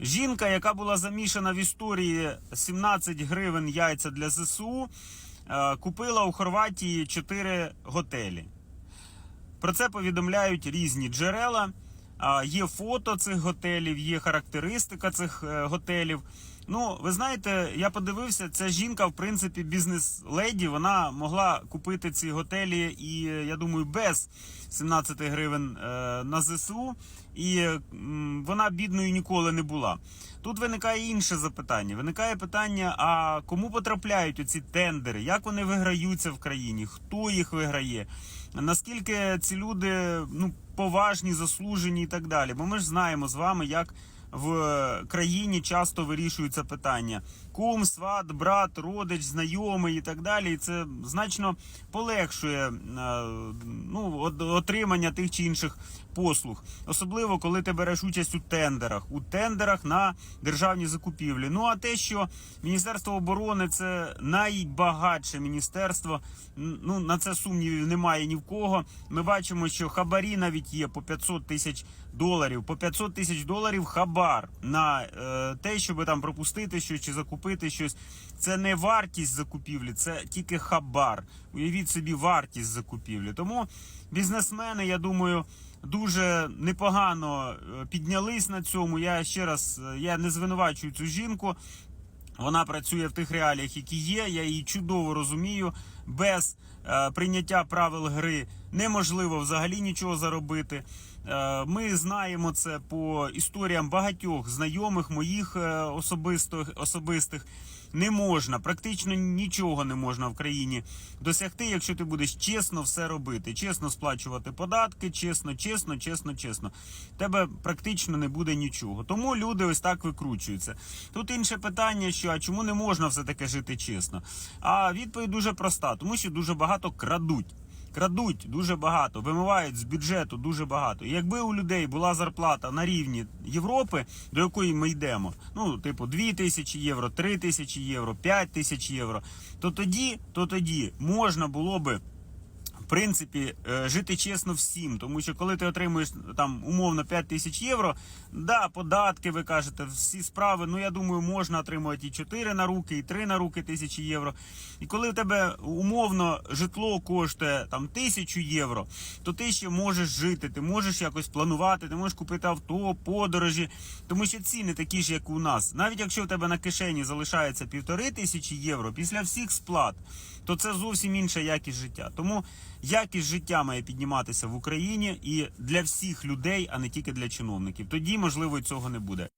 Жінка, яка була замішана в історії 17 гривень яйця для ЗСУ, е, купила у Хорватії 4 готелі. Про це повідомляють різні джерела. Є фото цих готелів, є характеристика цих е, готелів. Ну, ви знаєте, я подивився, ця жінка, в принципі, бізнес-леді, вона могла купити ці готелі, і я думаю, без 17 гривень е, на ЗСУ, і вона бідною ніколи не була. Тут виникає інше запитання. Виникає питання: а кому потрапляють оці тендери? Як вони виграються в країні? Хто їх виграє? Наскільки ці люди ну, поважні, заслужені і так далі? Бо ми ж знаємо з вами, як в країні часто вирішуються питання: кум, сват, брат, родич, знайомий і так далі. І це значно полегшує е, ну, отримання тих чи інших послуг, особливо коли ти береш участь у тендерах, у тендерах на державні закупівлі. Ну а те, що Міністерство оборони це найбагатше міністерство, ну на це сумнівів немає ні в кого. Ми бачимо, що хабарі навіть є по 500 тисяч доларів. По 500 тисяч доларів хабар на е, те, щоб там пропустити щось чи закупити щось. Це не вартість закупівлі, це тільки хабар. Уявіть собі вартість закупівлі. Тому бізнесмени, я думаю, дуже непогано е, піднялись на цьому. Я ще раз е, я не звинувачую цю жінку. Вона працює в тих реаліях, які є. Я її чудово розумію. Без е, прийняття правил гри неможливо взагалі нічого заробити. Е, ми знаємо це по історіям багатьох знайомих моїх е, особистих особистих. Не можна, практично нічого не можна в країні досягти, якщо ти будеш чесно все робити, чесно сплачувати податки, чесно, чесно, чесно, чесно. Тебе практично не буде нічого. Тому люди ось так викручуються. Тут інше питання, що а чому не можна все таки жити чесно? А відповідь дуже проста, тому що дуже багато крадуть. Крадуть дуже багато, вимивають з бюджету дуже багато. І якби у людей була зарплата на рівні Європи, до якої ми йдемо, ну типу 2 тисячі євро, 3 тисячі євро, 5 тисяч євро, то тоді, то тоді можна було би. Принципі, е, жити чесно всім, тому що коли ти отримуєш там умовно 5 тисяч євро, да, податки, ви кажете, всі справи. Ну я думаю, можна отримувати і 4 на руки, і 3 на руки тисячі євро. І коли в тебе умовно житло коштує там тисячу євро, то ти ще можеш жити, ти можеш якось планувати, ти можеш купити авто, подорожі, тому що ціни такі ж, як у нас. Навіть якщо в тебе на кишені залишається півтори тисячі євро після всіх сплат, то це зовсім інша якість життя. Тому якість життя має підніматися в Україні і для всіх людей, а не тільки для чиновників. Тоді можливо і цього не буде.